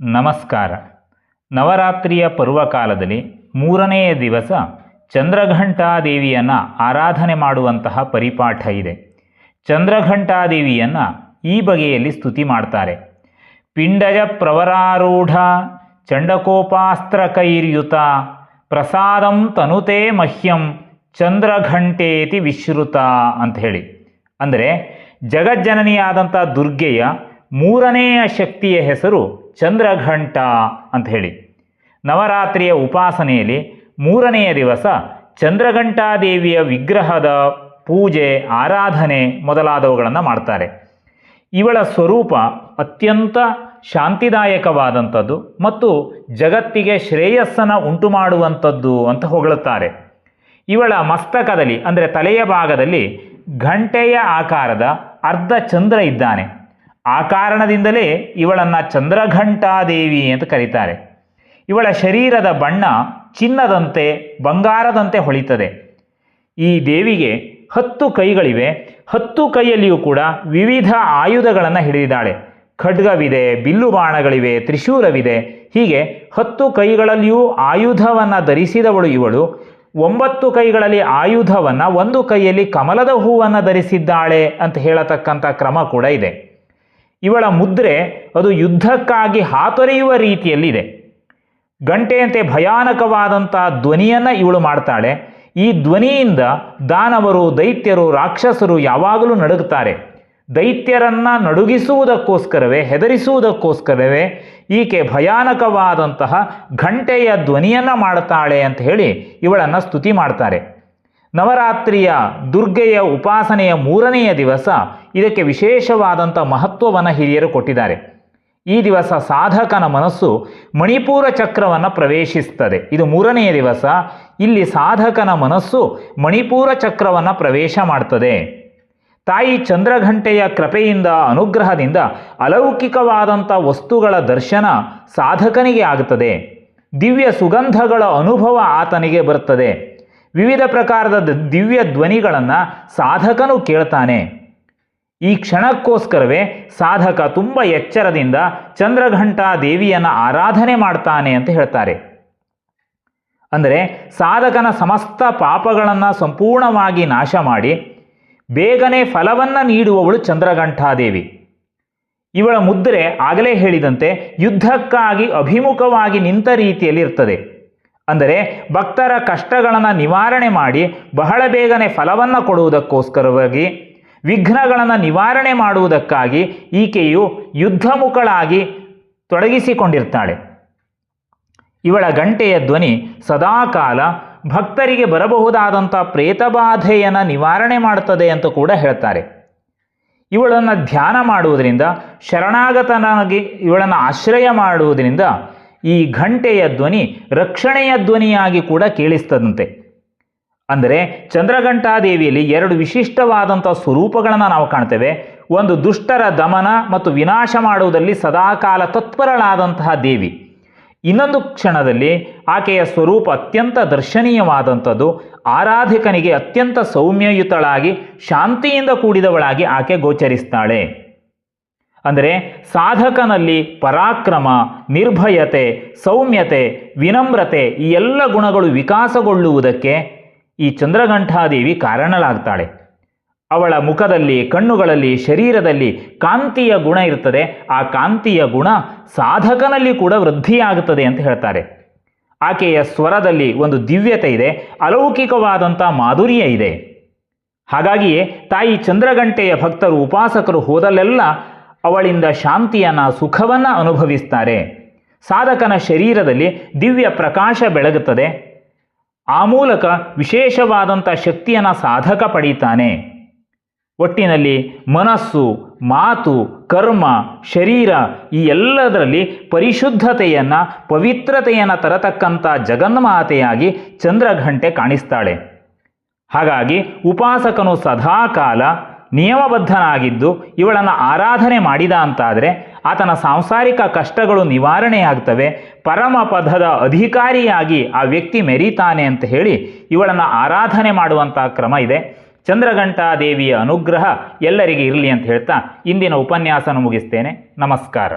ನಮಸ್ಕಾರ. ನವರಾತ್ರಿಯ ಪರ್ವಕಾಲದಲ್ಲಿ ಮೂರನೆಯ ದಿವಸ ಚಂದ್ರಘಂಟಾದೇವಿಯನ್ನು ಆರಾಧನೆ ಮಾಡುವಂತಹ ಪರಿಪಾಠ ಇದೆ. ಚಂದ್ರಘಂಟಾದೇವಿಯನ್ನು ಈ ಬಗೆಯಲ್ಲಿ ಸ್ತುತಿ ಮಾಡ್ತಾರೆ. ಪಿಂಡಜ ಪ್ರವರಾರೂಢ ಚಂಡಕೋಪಾಸ್ತ್ರ ಕೈರ್ಯುತ ಪ್ರಸಾದಂ ತನುತೆ ಮಹ್ಯಂ, ಚಂದ್ರಘಂಟೇತಿ ವಿಶ್ರುತ ಅಂತ ಹೇಳಿ. ಅಂದರೆ ಜಗಜ್ಜನನಿಯಾದಂಥ ದುರ್ಗೆಯ ಮೂರನೆಯ ಶಕ್ತಿಯ ಹೆಸರು ಚಂದ್ರಘಂಟ ಅಂತ ಹೇಳಿ. ನವರಾತ್ರಿಯ ಉಪಾಸನೆಯಲ್ಲಿ ಮೂರನೆಯ ದಿವಸ ಚಂದ್ರಘಂಟಾದೇವಿಯ ವಿಗ್ರಹದ ಪೂಜೆ, ಆರಾಧನೆ ಮೊದಲಾದವುಗಳನ್ನು ಮಾಡ್ತಾರೆ. ಇವಳ ಸ್ವರೂಪ ಅತ್ಯಂತ ಶಾಂತಿದಾಯಕವಾದಂಥದ್ದು ಮತ್ತು ಜಗತ್ತಿಗೆ ಶ್ರೇಯಸ್ಸನ್ನು ಉಂಟು ಮಾಡುವಂಥದ್ದು ಅಂತ ಹೊಗಳುತ್ತಾರೆ. ಇವಳ ಮಸ್ತಕದಲ್ಲಿ, ಅಂದರೆ ತಲೆಯ ಭಾಗದಲ್ಲಿ ಘಂಟೆಯ ಆಕಾರದ ಅರ್ಧ ಚಂದ್ರ ಇದ್ದಾನೆ. ಆ ಕಾರಣದಿಂದಲೇ ಇವಳನ್ನು ಚಂದ್ರಘಂಟಾದೇವಿ ಅಂತ ಕರೀತಾರೆ. ಇವಳ ಶರೀರದ ಬಣ್ಣ ಚಿನ್ನದಂತೆ, ಬಂಗಾರದಂತೆ ಹೊಳಿತದೆ. ಈ ದೇವಿಗೆ ಹತ್ತು ಕೈಗಳಿವೆ. ಹತ್ತು ಕೈಯಲ್ಲಿಯೂ ಕೂಡ ವಿವಿಧ ಆಯುಧಗಳನ್ನು ಹಿಡಿದಿದ್ದಾಳೆ. ಖಡ್ಗವಿದೆ, ಬಿಲ್ಲು ಬಾಣಗಳಿವೆ, ತ್ರಿಶೂಲವಿದೆ. ಹೀಗೆ ಹತ್ತು ಕೈಗಳಲ್ಲಿಯೂ ಆಯುಧವನ್ನು ಧರಿಸಿದವಳು ಇವಳು. ಒಂಬತ್ತು ಕೈಗಳಲ್ಲಿ ಆಯುಧವನ್ನು, ಒಂದು ಕೈಯಲ್ಲಿ ಕಮಲದ ಹೂವನ್ನು ಧರಿಸಿದ್ದಾಳೆ ಅಂತ ಹೇಳತಕ್ಕಂಥ ಕ್ರಮ ಕೂಡ ಇದೆ. ಇವಳ ಮುದ್ರೆ ಅದು ಯುದ್ಧಕ್ಕಾಗಿ ಹಾತೊರೆಯುವ ರೀತಿಯಲ್ಲಿದೆ. ಗಂಟೆಯಂತೆ ಭಯಾನಕವಾದಂಥ ಧ್ವನಿಯನ್ನು ಇವಳು ಮಾಡ್ತಾಳೆ. ಈ ಧ್ವನಿಯಿಂದ ದಾನವರು, ದೈತ್ಯರು, ರಾಕ್ಷಸರು ಯಾವಾಗಲೂ ನಡುಗುತ್ತಾರೆ. ದೈತ್ಯರನ್ನು ನಡುಗಿಸುವುದಕ್ಕೋಸ್ಕರವೇ, ಹೆದರಿಸುವುದಕ್ಕೋಸ್ಕರವೇ ಈಕೆ ಭಯಾನಕವಾದಂತಹ ಘಂಟೆಯ ಧ್ವನಿಯನ್ನು ಮಾಡುತ್ತಾಳೆ ಅಂತ ಹೇಳಿ ಇವಳನ್ನು ಸ್ತುತಿ ಮಾಡ್ತಾರೆ. ನವರಾತ್ರಿಯ ದುರ್ಗೆಯ ಉಪಾಸನೆಯ ಮೂರನೆಯ ದಿವಸ ಇದಕ್ಕೆ ವಿಶೇಷವಾದಂಥ ಮಹತ್ವವನ್ನು ಹಿರಿಯರು ಕೊಟ್ಟಿದ್ದಾರೆ. ಈ ದಿವಸ ಸಾಧಕನ ಮನಸ್ಸು ಮಣಿಪೂರ ಚಕ್ರವನ್ನು ಪ್ರವೇಶಿಸ್ತದೆ ಇದು ಮೂರನೆಯ ದಿವಸ. ಇಲ್ಲಿ ಸಾಧಕನ ಮನಸ್ಸು ಮಣಿಪೂರ ಚಕ್ರವನ್ನು ಪ್ರವೇಶ ಮಾಡ್ತದೆ. ತಾಯಿ ಚಂದ್ರಘಂಟೆಯ ಕೃಪೆಯಿಂದ, ಅನುಗ್ರಹದಿಂದ ಅಲೌಕಿಕವಾದಂಥ ವಸ್ತುಗಳ ದರ್ಶನ ಸಾಧಕನಿಗೆ ಆಗುತ್ತದೆ ದಿವ್ಯ ಸುಗಂಧಗಳ ಅನುಭವ ಆತನಿಗೆ ಬರುತ್ತದೆ ವಿವಿಧ ಪ್ರಕಾರದ ದಿವ್ಯ ಧ್ವನಿಗಳನ್ನು ಸಾಧಕನು ಕೇಳ್ತಾನೆ. ಈ ಕ್ಷಣಕ್ಕೋಸ್ಕರವೇ ಸಾಧಕ ತುಂಬ ಎಚ್ಚರದಿಂದ ಚಂದ್ರಘಂಟಾ ದೇವಿಯನ್ನು ಆರಾಧನೆ ಮಾಡ್ತಾನೆ ಅಂತ ಹೇಳ್ತಾರೆ. ಅಂದರೆ ಸಾಧಕನ ಸಮಸ್ತ ಪಾಪಗಳನ್ನು ಸಂಪೂರ್ಣವಾಗಿ ನಾಶ ಮಾಡಿ ಬೇಗನೆ ಫಲವನ್ನು ನೀಡುವವಳು ಚಂದ್ರಘಂಟಾದೇವಿ. ಇವಳ ಮುದ್ರೆ ಆಗಲೇ ಹೇಳಿದಂತೆ ಯುದ್ಧಕ್ಕಾಗಿ ಅಭಿಮುಖವಾಗಿ ನಿಂತ ರೀತಿಯಲ್ಲಿ ಇರ್ತದೆ. ಅಂದರೆ ಭಕ್ತರ ಕಷ್ಟಗಳನ್ನು ನಿವಾರಣೆ ಮಾಡಿ ಬಹಳ ಬೇಗನೆ ಫಲವನ್ನು ಕೊಡುವುದಕ್ಕೋಸ್ಕರವಾಗಿ, ವಿಘ್ನಗಳನ್ನು ನಿವಾರಣೆ ಮಾಡುವುದಕ್ಕಾಗಿ ಈಕೆಯು ಯುದ್ಧಮುಖಳಾಗಿ ತೊಡಗಿಸಿಕೊಂಡಿರ್ತಾಳೆ. ಇವಳ ಗಂಟೆಯ ಧ್ವನಿ ಸದಾಕಾಲ ಭಕ್ತರಿಗೆ ಬರಬಹುದಾದಂಥ ಪ್ರೇತಬಾಧೆಯನ್ನು ನಿವಾರಣೆ ಮಾಡುತ್ತದೆ ಅಂತ ಕೂಡ ಹೇಳ್ತಾರೆ. ಇವಳನ್ನು ಧ್ಯಾನ ಮಾಡುವುದರಿಂದ, ಶರಣಾಗತನಾಗಿ ಇವಳನ್ನು ಆಶ್ರಯ ಮಾಡುವುದರಿಂದ ಈ ಘಂಟೆಯ ಧ್ವನಿ ರಕ್ಷಣೆಯ ಧ್ವನಿಯಾಗಿ ಕೂಡ ಕೇಳಿಸ್ತದಂತೆ. ಅಂದರೆ ಚಂದ್ರಘಂಟಾದೇವಿಯಲ್ಲಿ ಎರಡು ವಿಶಿಷ್ಟವಾದಂಥ ಸ್ವರೂಪಗಳನ್ನು ನಾವು ಕಾಣ್ತೇವೆ. ಒಂದು ದುಷ್ಟರ ದಮನ ಮತ್ತು ವಿನಾಶ ಮಾಡುವುದರಲ್ಲಿ ಸದಾಕಾಲ ತತ್ಪರಳಾದಂತಹ ದೇವಿ. ಇನ್ನೊಂದು ಕ್ಷಣದಲ್ಲಿ ಆಕೆಯ ಸ್ವರೂಪ ಅತ್ಯಂತ ದರ್ಶನೀಯವಾದಂಥದ್ದು. ಆರಾಧಕನಿಗೆ ಅತ್ಯಂತ ಸೌಮ್ಯಯುತಳಾಗಿ ಶಾಂತಿಯಿಂದ ಕೂಡಿದವಳಾಗಿ ಆಕೆ ಗೋಚರಿಸ್ತಾಳೆ. ಅಂದರೆ ಸಾಧಕನಲ್ಲಿ ಪರಾಕ್ರಮ, ನಿರ್ಭಯತೆ, ಸೌಮ್ಯತೆ, ವಿನಮ್ರತೆ ಈ ಎಲ್ಲ ಗುಣಗಳು ವಿಕಾಸಗೊಳ್ಳುವುದಕ್ಕೆ ಈ ಚಂದ್ರಘಂಠಾದೇವಿ ಕಾರಣಳಾಗ್ತಾಳೆ. ಅವಳ ಮುಖದಲ್ಲಿ, ಕಣ್ಣುಗಳಲ್ಲಿ, ಶರೀರದಲ್ಲಿ ಕಾಂತಿಯ ಗುಣ ಇರ್ತದೆ. ಆ ಕಾಂತಿಯ ಗುಣ ಸಾಧಕನಲ್ಲಿ ಕೂಡ ವೃದ್ಧಿಯಾಗುತ್ತದೆ ಅಂತ ಹೇಳ್ತಾರೆ. ಆಕೆಯ ಸ್ವರದಲ್ಲಿ ಒಂದು ದಿವ್ಯತೆ ಇದೆ, ಅಲೌಕಿಕವಾದಂಥ ಮಾಧುರ್ಯ ಇದೆ. ಹಾಗಾಗಿಯೇ ತಾಯಿ ಚಂದ್ರಗಂಟೆಯ ಭಕ್ತರು, ಉಪಾಸಕರು ಹೋದಲ್ಲೆಲ್ಲ ಅವಳಿಂದ ಶಾಂತಿಯನ್ನು, ಸುಖವನ್ನು ಅನುಭವಿಸ್ತಾರೆ. ಸಾಧಕನ ಶರೀರದಲ್ಲಿ ದಿವ್ಯ ಪ್ರಕಾಶ ಬೆಳಗುತ್ತದೆ. ಆ ಮೂಲಕ ವಿಶೇಷವಾದಂಥ ಶಕ್ತಿಯನ್ನು ಸಾಧಕ ಪಡೀತಾನೆ. ಒಟ್ಟಿನಲ್ಲಿ ಮನಸ್ಸು, ಮಾತು, ಕರ್ಮ, ಶರೀರ ಈ ಎಲ್ಲದರಲ್ಲಿ ಪರಿಶುದ್ಧತೆಯನ್ನು, ಪವಿತ್ರತೆಯನ್ನು ತರತಕ್ಕಂಥ ಜಗನ್ಮಾತೆಯಾಗಿ ಚಂದ್ರಘಂಟೆ ಕಾಣಿಸ್ತಾಳೆ. ಹಾಗಾಗಿ ಉಪಾಸಕನು ಸದಾಕಾಲ ನಿಯಮಬದ್ಧನಾಗಿದ್ದು ಇವಳನ್ನು ಆರಾಧನೆ ಮಾಡಿದ ಅಂತಾದರೆ ಆತನ ಸಾಂಸಾರಿಕ ಕಷ್ಟಗಳು ನಿವಾರಣೆಯಾಗ್ತವೆ. ಪರಮ ಪದದ ಅಧಿಕಾರಿಯಾಗಿ ಆ ವ್ಯಕ್ತಿ ಮೆರೀತಾನೆ ಅಂತ ಹೇಳಿ ಇವಳನ್ನು ಆರಾಧನೆ ಮಾಡುವಂಥ ಕ್ರಮ ಇದೆ. ಚಂದ್ರಘಂಟಾದೇವಿಯ ಅನುಗ್ರಹ ಎಲ್ಲರಿಗೆ ಇರಲಿ ಅಂತ ಹೇಳ್ತಾ ಇಂದಿನ ಉಪನ್ಯಾಸನ ಮುಗಿಸ್ತೇನೆ. ನಮಸ್ಕಾರ.